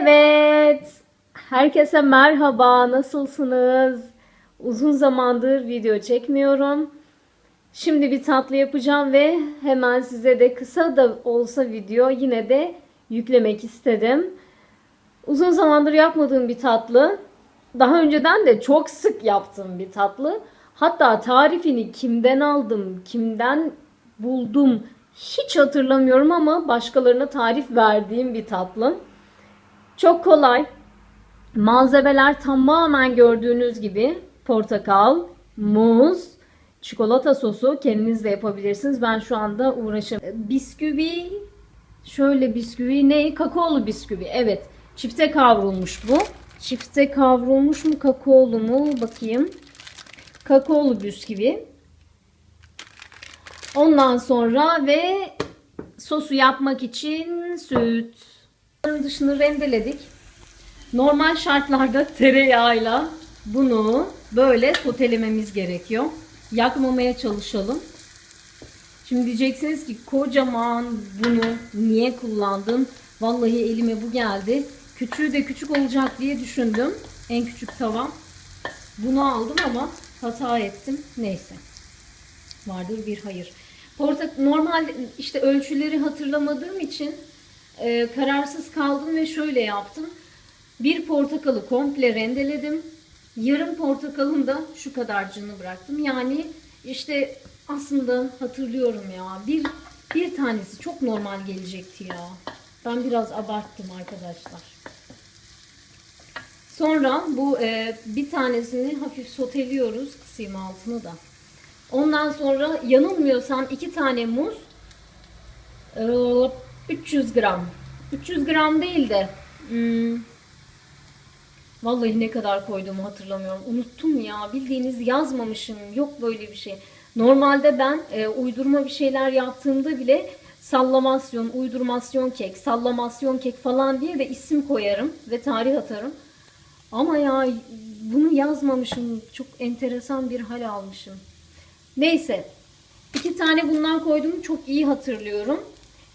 Evet. Herkese merhaba. Nasılsınız? Uzun zamandır video çekmiyorum. Şimdi bir tatlı yapacağım ve hemen size de kısa da olsa video yine de yüklemek istedim. Uzun zamandır yapmadığım bir tatlı. Daha önceden de çok sık yaptığım bir tatlı. Hatta tarifini kimden aldım, kimden buldum hiç hatırlamıyorum ama başkalarına tarif verdiğim bir tatlı. Çok kolay. Malzemeler tamamen gördüğünüz gibi portakal, muz, çikolata sosu kendiniz de yapabilirsiniz. Ben şu anda uğraşıyorum. Bisküvi, şöyle bisküvi ne? Kakaolu bisküvi. Evet. Çifte kavrulmuş bu. Çifte kavrulmuş mu kakaolu mu? Bakayım. Kakaolu bisküvi. Ondan sonra ve sosu yapmak için süt. Dışını rendeledik. Normal şartlarda tereyağıyla bunu böyle sotelememiz gerekiyor. Yakmamaya çalışalım. Şimdi diyeceksiniz ki kocaman bunu niye kullandın? Vallahi elime bu geldi. Küçüğü de küçük olacak diye düşündüm. En küçük tavam. Bunu aldım ama hata ettim. Neyse. Vardır bir hayır. Portak normal işte ölçüleri hatırlamadığım için e, kararsız kaldım ve şöyle yaptım. Bir portakalı komple rendeledim. Yarım portakalın da şu kadarcını bıraktım. Yani işte aslında hatırlıyorum ya. Bir bir tanesi çok normal gelecekti ya. Ben biraz abarttım arkadaşlar. Sonra bu e, bir tanesini hafif soteliyoruz. Kısayım altını da. Ondan sonra yanılmıyorsam iki tane muz e, 300 gram. 300 gram değil de hmm, vallahi ne kadar koyduğumu hatırlamıyorum. Unuttum ya. Bildiğiniz yazmamışım. Yok böyle bir şey. Normalde ben e, uydurma bir şeyler yaptığımda bile sallamasyon, uydurmasyon kek, sallamasyon kek falan diye de isim koyarım ve tarih atarım. Ama ya bunu yazmamışım. Çok enteresan bir hal almışım. Neyse. iki tane bundan koydum. Çok iyi hatırlıyorum.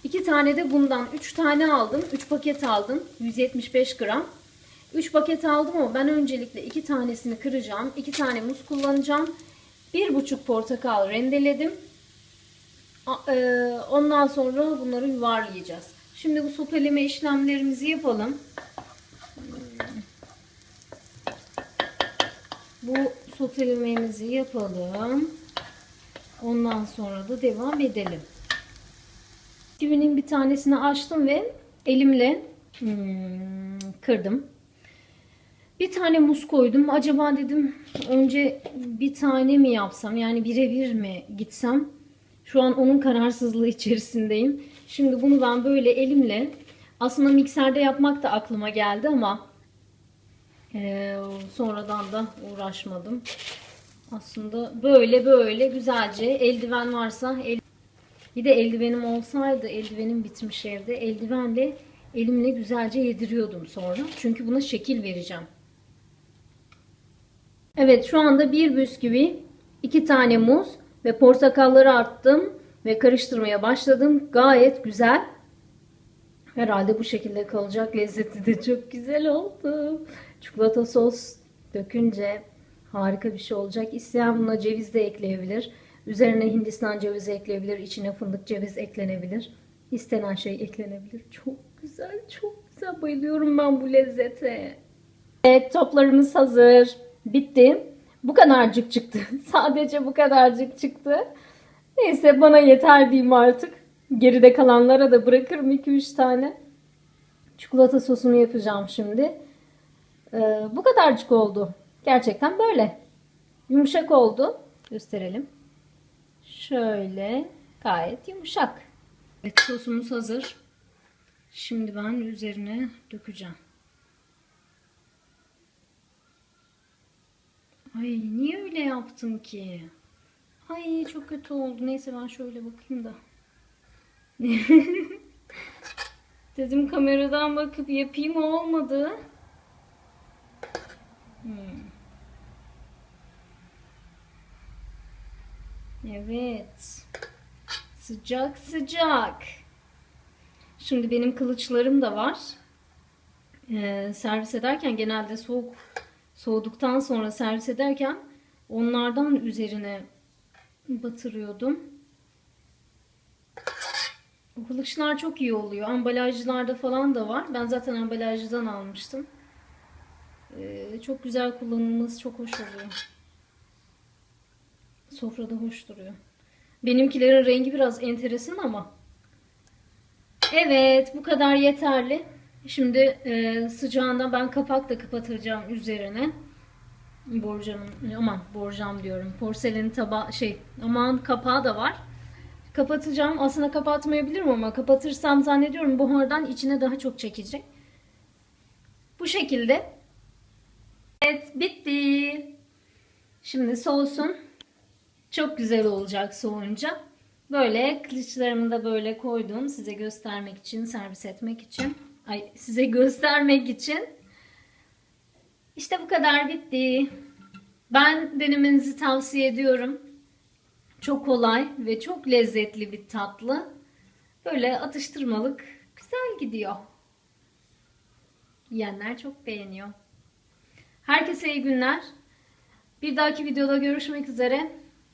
İki tane de bundan. Üç tane aldım. Üç paket aldım. 175 gram. Üç paket aldım ama ben öncelikle iki tanesini kıracağım. İki tane muz kullanacağım. Bir buçuk portakal rendeledim. E, Ondan sonra bunları yuvarlayacağız. Şimdi bu soteleme işlemlerimizi yapalım. Bu sotelememizi yapalım. Ondan sonra da devam edelim. Bisküvinin bir tanesini açtım ve elimle hmm, kırdım. Bir tane muz koydum. Acaba dedim önce bir tane mi yapsam yani birebir mi gitsem? Şu an onun kararsızlığı içerisindeyim. Şimdi bunu ben böyle elimle aslında mikserde yapmak da aklıma geldi ama ee, sonradan da uğraşmadım. Aslında böyle böyle güzelce eldiven varsa el... bir de eldivenim olsaydı eldivenim bitmiş evde eldivenle elimle güzelce yediriyordum sonra. Çünkü buna şekil vereceğim. Evet şu anda bir bisküvi, iki tane muz ve portakalları attım ve karıştırmaya başladım. Gayet güzel. Herhalde bu şekilde kalacak. Lezzeti de çok güzel oldu. Çikolata sos dökünce harika bir şey olacak. İsteyen buna ceviz de ekleyebilir. Üzerine Hindistan cevizi ekleyebilir. İçine fındık ceviz eklenebilir. İstenen şey eklenebilir. Çok güzel, çok güzel. Bayılıyorum ben bu lezzete. Evet, toplarımız hazır. Bitti. Bu kadarcık çıktı. Sadece bu kadarcık çıktı. Neyse bana yeter diyeyim artık. Geride kalanlara da bırakırım 2-3 tane. Çikolata sosunu yapacağım şimdi. Ee, bu kadarcık oldu. Gerçekten böyle. Yumuşak oldu. Gösterelim. Şöyle gayet yumuşak. Evet sosumuz hazır. Şimdi ben üzerine dökeceğim. Ay niye öyle yaptım ki? Ay çok kötü oldu. Neyse ben şöyle bakayım da. Dedim kameradan bakıp yapayım olmadı. Hmm. Evet. Sıcak sıcak. Şimdi benim kılıçlarım da var. e, servis ederken genelde soğuk soğuduktan sonra servis ederken onlardan üzerine batırıyordum. Bu kılıçlar çok iyi oluyor. Ambalajlarda falan da var. Ben zaten ambalajdan almıştım. Ee, çok güzel kullanılması çok hoş oluyor. Sofrada hoş duruyor. Benimkilerin rengi biraz enteresan ama. Evet bu kadar yeterli. Şimdi e, sıcağında ben kapakla kapatacağım üzerine. Borcamın aman borcam diyorum. Porselen taba şey aman kapağı da var. Kapatacağım. Aslında kapatmayabilirim ama kapatırsam zannediyorum buhardan içine daha çok çekecek. Bu şekilde. Evet bitti. Şimdi soğusun. Çok güzel olacak soğuyunca. Böyle kılıçlarımı da böyle koydum. Size göstermek için, servis etmek için. Ay size göstermek için. İşte bu kadar bitti. Ben denemenizi tavsiye ediyorum. Çok kolay ve çok lezzetli bir tatlı. Böyle atıştırmalık güzel gidiyor. Yiyenler çok beğeniyor. Herkese iyi günler. Bir dahaki videoda görüşmek üzere.